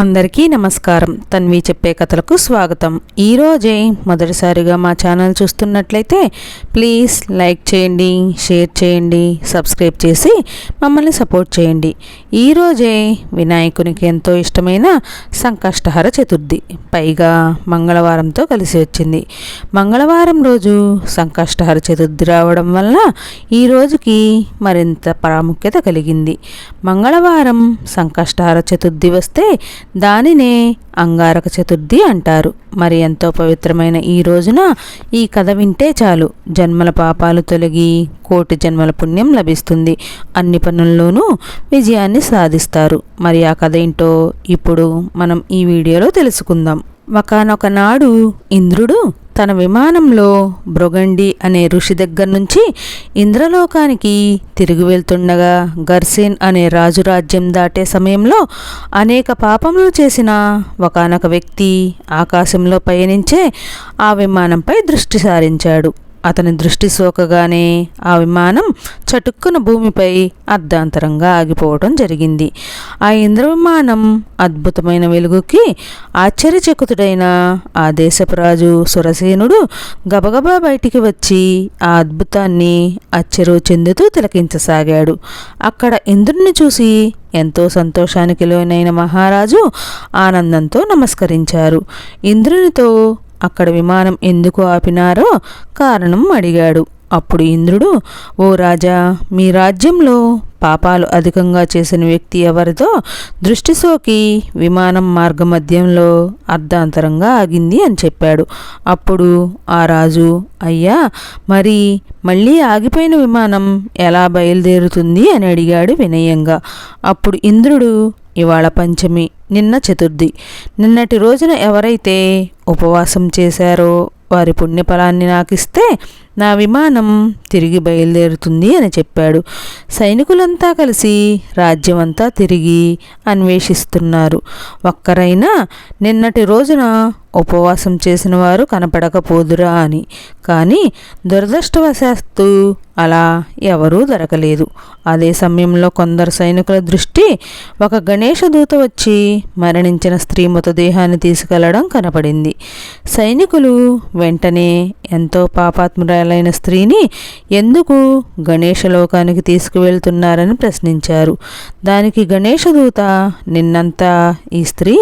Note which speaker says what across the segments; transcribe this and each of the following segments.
Speaker 1: అందరికీ నమస్కారం. తన్వి చెప్పే కథలకు స్వాగతం. ఈరోజే మొదటిసారిగా మా ఛానల్ చూస్తున్నట్లయితే ప్లీజ్ లైక్ చేయండి షేర్ చేయండి సబ్స్క్రైబ్ చేసి మమ్మల్ని సపోర్ట్ చేయండి. ఈరోజే వినాయకునికి ఎంతో ఇష్టమైన సంకష్టహర చతుర్థి. పైగా మంగళవారంతో కలిసి వచ్చింది. మంగళవారం రోజు సంకష్టహర చతుర్థి రావడం వల్ల ఈ రోజుకి మరింత ప్రాముఖ్యత కలిగింది. మంగళవారం సంకష్టహర చతుర్థి వస్తే దానినే అంగారక చతుర్థి అంటారు. మరి ఎంతో పవిత్రమైన ఈ రోజున ఈ కథ వింటే చాలు. జన్మల పాపాలు తొలగి కోటి జన్మల పుణ్యం లభిస్తుంది. అన్ని పనుల్లోనూ విజయాన్ని సాధిస్తారు. మరి ఆ కథ ఏంటో ఇప్పుడు మనం ఈ వీడియోలో తెలుసుకుందాం. ఒకనొక నాడు ఇంద్రుడు తన విమానంలో బ్రొగండి అనే ఋషి దగ్గర నుంచి ఇంద్రలోకానికి తిరిగి వెళ్తుండగా గర్సేన్ అనే రాజు రాజ్యం దాటే సమయంలో అనేక పాపములు చేసిన ఒకనొక వ్యక్తి ఆకాశంలో పయనించే ఆ విమానంపై దృష్టి సారించాడు. అతని దృష్టి సోకగానే ఆ విమానం చటుక్కున భూమిపై అర్ధాంతరంగా ఆగిపోవడం జరిగింది. ఆ ఇంద్ర విమానం అద్భుతమైన వెలుగుకి ఆశ్చర్యచకుతుడైన ఆ దేశపు రాజు సురసేనుడు గబగబా బయటికి వచ్చి ఆ అద్భుతాన్ని ఆశ్చర్య చెందుతూ తిలకించసాగాడు. అక్కడ ఇంద్రుని చూసి ఎంతో సంతోషానికి లోనైన మహారాజు ఆనందంతో నమస్కరించారు. ఇంద్రునితో అక్కడ విమానం ఎందుకు ఆపినారో కారణం అడిగాడు. అప్పుడు ఇంద్రుడు ఓ రాజా మీ రాజ్యంలో పాపాలు అధికంగా చేసిన వ్యక్తి ఎవరితో దృష్టి సోకి విమానం మార్గమధ్యంలో అర్ధాంతరంగా ఆగింది అని చెప్పాడు. అప్పుడు ఆ రాజు అయ్యా మరి మళ్ళీ ఆగిపోయిన విమానం ఎలా బయలుదేరుతుంది అని అడిగాడు వినయంగా. అప్పుడు ఇంద్రుడు ఇవాళ పంచమి నిన్న చతుర్థి. నిన్నటి రోజున ఎవరైతే ఉపవాసం చేశారో వారి పుణ్యఫలాన్ని నాకిస్తే నా విమానం తిరిగి బయలుదేరుతుంది అని చెప్పాడు. సైనికులంతా కలిసి రాజ్యమంతా తిరిగి అన్వేషిస్తున్నారు. ఒక్కరైనా నిన్నటి రోజున ఉపవాసం చేసిన వారు కనపడకపోదురా అని. కానీ దురదృష్టవశాత్తు అలా ఎవరూ దొరకలేదు. అదే సమయంలో కొందరు సైనికుల దృష్టి ఒక గణేష దూత వచ్చి మరణించిన స్త్రీ మృతదేహాన్ని తీసుకెళ్ళడం కనపడింది. సైనికులు వెంటనే ఎంతో పాపాత్మురాలైన స్త్రీని ఎందుకు గణేష లోకానికి తీసుకువెళ్తున్నారని ప్రశ్నించారు. దానికి గణేష దూత నిన్నంతా ఈ స్త్రీ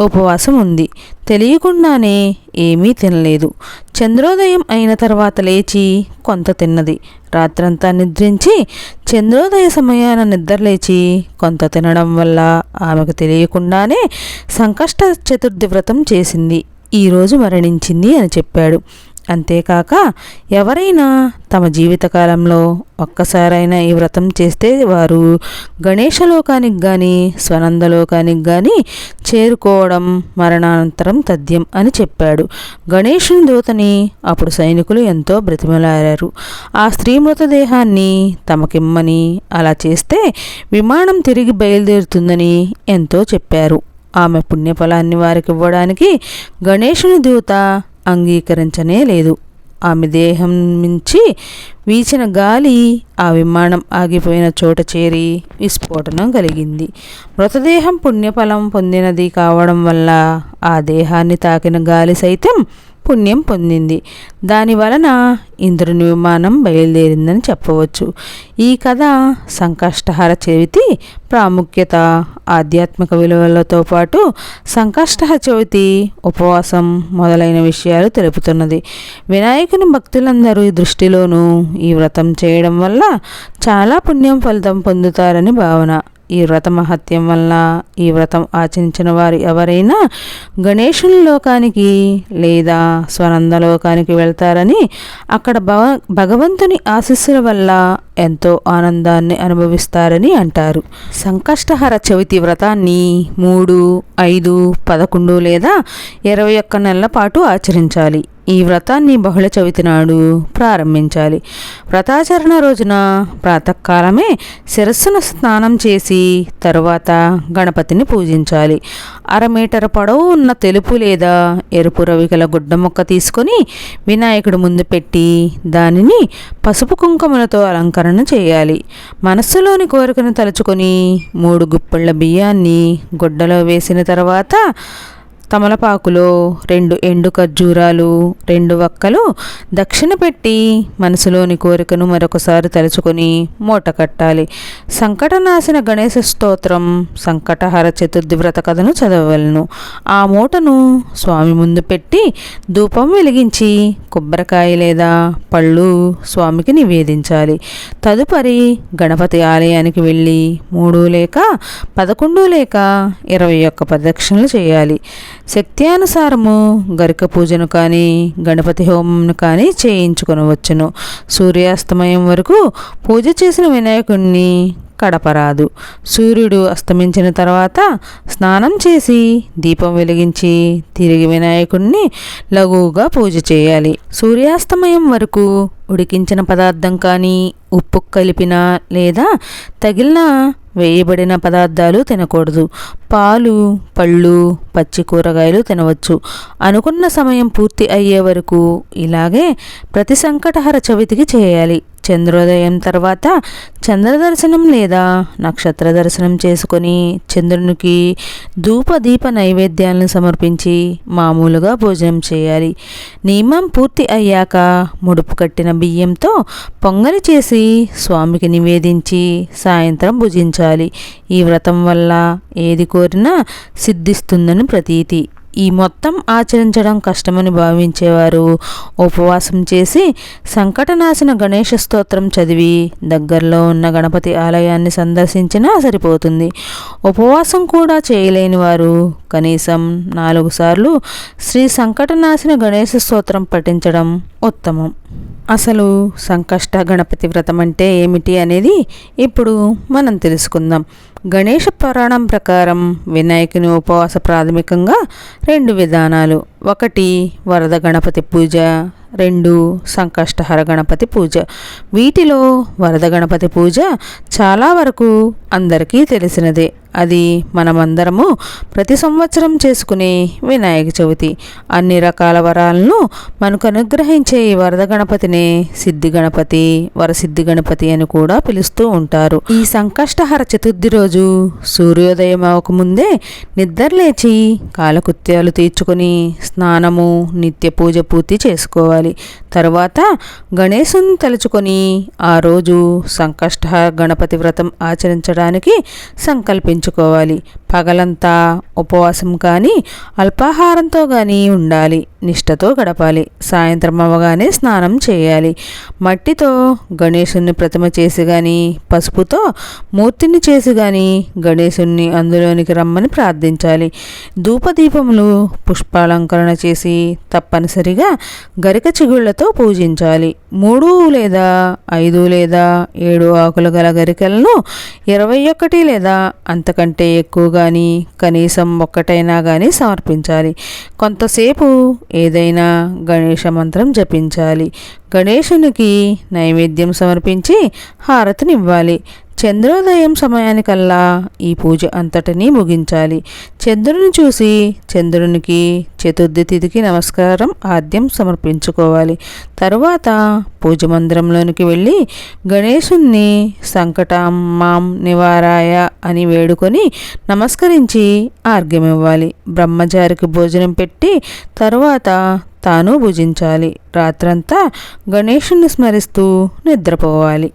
Speaker 1: ఉపవాసం ఉంది. తెలియకుండానే ఏమీ తినలేదు. చంద్రోదయం అయిన తర్వాత లేచి కొంత తిన్నది. రాత్రంతా నిద్రించి చంద్రోదయ సమయాన నిద్రలేచి కొంత తినడం వల్ల ఆమెకు తెలియకుండానే సంకష్ట చతుర్థి వ్రతం చేసింది. ఈరోజు మరణించింది అని చెప్పాడు. అంతేకాక ఎవరైనా తమ జీవితకాలంలో ఒక్కసారైనా ఈ వ్రతం చేస్తే వారు గణేశలోకానికి కానీ స్వనందలోకానికి కానీ చేరుకోవడం మరణానంతరం తథ్యం అని చెప్పాడు. గణేషుని దూతని అప్పుడు సైనికులు ఎంతో బ్రతిమలారారు. ఆ స్త్రీ మృతదేహాన్ని తమకిమ్మని అలా చేస్తే విమానం తిరిగి బయలుదేరుతుందని ఎంతో చెప్పారు. ఆమె పుణ్యఫలాన్ని వారికి ఇవ్వడానికి గణేషుని దూత అంగీకరించనే లేదు. ఆమె దేహం నుంచి వీచిన గాలి ఆ విమానం ఆగిపోయిన చోట చేరి విస్ఫోటనం కలిగింది. మృతదేహం పుణ్యఫలం పొందినది కావడం వల్ల ఆ దేహాన్ని తాకిన గాలి సైతం పుణ్యం పొందింది. దాని వలన ఇంద్రుని విమానం బయలుదేరిందని చెప్పవచ్చు. ఈ కథ సంకష్టహర చవితి ప్రాముఖ్యత ఆధ్యాత్మిక విలువలతో పాటు సంకష్టహర చవితి ఉపవాసం మొదలైన విషయాలు తెలుపుతున్నది. వినాయకుని భక్తులందరూ దృష్టిలోనూ ఈ వ్రతం చేయడం వల్ల చాలా పుణ్యం ఫలితం పొందుతారని భావన. ఈ వ్రత మహత్యం వల్ల ఈ వ్రతం ఆచరించిన వారు ఎవరైనా గణేశుల లోకానికి లేదా స్వనంద లోకానికి వెళ్తారని అక్కడ భవ భగవంతుని ఆశీస్సుల వల్ల ఎంతో ఆనందాన్ని అనుభవిస్తారని అంటారు. సంకష్టహర చవితి వ్రతాన్ని మూడు ఐదు పదకొండు లేదా ఇరవై ఒక్క నెలల పాటు ఆచరించాలి. ఈ వ్రతాన్ని బహుళ చవితి నాడు ప్రారంభించాలి. వ్రతాచరణ రోజున ప్రాతకాలమే శిరస్సును స్నానం చేసి తరువాత గణపతిని పూజించాలి. అర మీటర్ పొడవు ఉన్న తెలుపు లేదా ఎరుపు రవికల గుడ్డ మొక్క తీసుకొని వినాయకుడు ముందు పెట్టి దానిని పసుపు కుంకుమలతో అలంకరణ చేయాలి. మనస్సులోని కోరికను తలుచుకొని మూడు గుప్పిళ్ళ బియ్యాన్ని గుడ్డలో వేసిన తర్వాత తమలపాకులో రెండు ఎండు ఖర్జూరాలు రెండు వక్కలు దక్షిణ పెట్టి మనసులోని కోరికను మరొకసారి తలుచుకొని మూట కట్టాలి. సంకటనాశన గణేశ స్తోత్రం సంకటహర చతుర్థి వ్రత కథను చదవలను ఆ మూటను స్వామి ముందు పెట్టి ధూపం వెలిగించి కొబ్బరికాయ లేదా పళ్ళు స్వామికి నివేదించాలి. తదుపరి గణపతి ఆలయానికి వెళ్ళి మూడు లేక పదకొండు లేక ఇరవై ఒక్క ప్రదక్షిణలు చేయాలి. శక్త్యానుసారము గరిక పూజను కానీ గణపతి హోమంను కానీ చేయించుకునవచ్చును. సూర్యాస్తమయం వరకు పూజ చేసిన వినాయకుణ్ణి కడపరాదు. సూర్యుడు అస్తమించిన తర్వాత స్నానం చేసి దీపం వెలిగించి తిరిగి వినాయకుడిని లఘువుగా పూజ చేయాలి. సూర్యాస్తమయం వరకు ఉడికించిన పదార్థం కానీ ఉప్పు కలిపిన లేదా తగిలిన వేయబడిన పదార్థాలు తినకూడదు. పాలు పళ్ళు పచ్చి కూరగాయలు తినవచ్చు. అనుకున్న సమయం పూర్తి అయ్యే వరకు ఇలాగే ప్రతి సంకటహర చవితికి చేయాలి. చంద్రోదయం తర్వాత చంద్ర దర్శనం లేదా నక్షత్ర దర్శనం చేసుకొని చంద్రునికి ధూప దీప నైవేద్యాలను సమర్పించి మామూలుగా భోజనం చేయాలి. నియమం పూర్తి అయ్యాక ముడుపు కట్టిన బియ్యంతో పొంగలి చేసి స్వామికి నివేదించి సాయంత్రం భుజించాలి. ఈ వ్రతం వల్ల ఏది కోరినా సిద్ధిస్తుందని ప్రతీతి. ఈ మొత్తం ఆచరించడం కష్టమని భావించేవారు. ఉపవాసం చేసి సంకటనాశన గణేష స్తోత్రం చదివి దగ్గరలో ఉన్న గణపతి ఆలయాన్ని సందర్శించినా సరిపోతుంది. ఉపవాసం కూడా చేయలేని వారు కనీసం నాలుగు సార్లు శ్రీ సంకటనాశన గణేష స్తోత్రం పఠించడం ఉత్తమం. అసలు సంకష్ట గణపతి వ్రతం అంటే ఏమిటి అనేది ఇప్పుడు మనం తెలుసుకుందాం. గణేష పురాణం ప్రకారం వినాయకుని ఉపవాస ప్రాథమికంగా రెండు విధానాలు. ఒకటి వరద గణపతి పూజ రెండు సంకష్టహర గణపతి పూజ. వీటిలో వరద గణపతి పూజ చాలా వరకు అందరికీ తెలిసినదే. అది మనమందరము ప్రతి సంవత్సరం చేసుకునే వినాయక చవితి. అన్ని రకాల వరాలను మనకు అనుగ్రహించే ఈ వరద గణపతినే సిద్ధి గణపతి వరసిద్ధి గణపతి అని కూడా పిలుస్తూ ఉంటారు. ఈ సంకష్టహర చతుర్థి రోజు సూర్యోదయం అవ్వకముందే నిద్రలేచి కాలకృత్యాలు తీర్చుకొని స్నానము నిత్య పూజ పూర్తి చేసుకోవాలి. తర్వాత గణేశుని తలుచుకొని ఆ రోజు సంకష్టహర గణపతి వ్రతం ఆచరించడానికి ఉంచుకోవాలి పగలంతా ఉపవాసం కానీ అల్పాహారంతో కానీ ఉండాలి. నిష్టతో గడపాలి. సాయంత్రం అవ్వగానే స్నానం చేయాలి. మట్టితో గణేశుని ప్రతిమ చేసి కానీ పసుపుతో మూర్తిని చేసి కానీ గణేశుణ్ణి అందులోనికి రమ్మని ప్రార్థించాలి. ధూపదీపములు పుష్పాలంకరణ చేసి తప్పనిసరిగా గరిక చిగుళ్ళతో పూజించాలి. మూడు లేదా ఐదు లేదా ఏడు ఆకులు గల గరికలను ఇరవై ఒకటి లేదా అంత అంతకంటే ఎక్కువ కానీ కనీసం ఒక్కటైనా కానీ సమర్పించాలి. కొంతసేపు ఏదైనా గణేష మంత్రం జపించాలి. గణేశునికి నైవేద్యం సమర్పించి హారతినివ్వాలి. చంద్రోదయం సమయానికల్లా ఈ పూజ అంతటినీ ముగించాలి. చంద్రుని చూసి చంద్రునికి చతుర్థి తిథికి నమస్కారం ఆద్యం సమర్పించుకోవాలి. తరువాత పూజ మందిరంలోనికి వెళ్ళి గణేశుణ్ణి సంకటం మాం నివారాయ అని వేడుకొని నమస్కరించి ఆర్గ్యమివ్వాలి బ్రహ్మచారికి భోజనం పెట్టి తరువాత తాను భుజించాలి. రాత్రంతా గణేషుని స్మరిస్తూ నిద్రపోవాలి.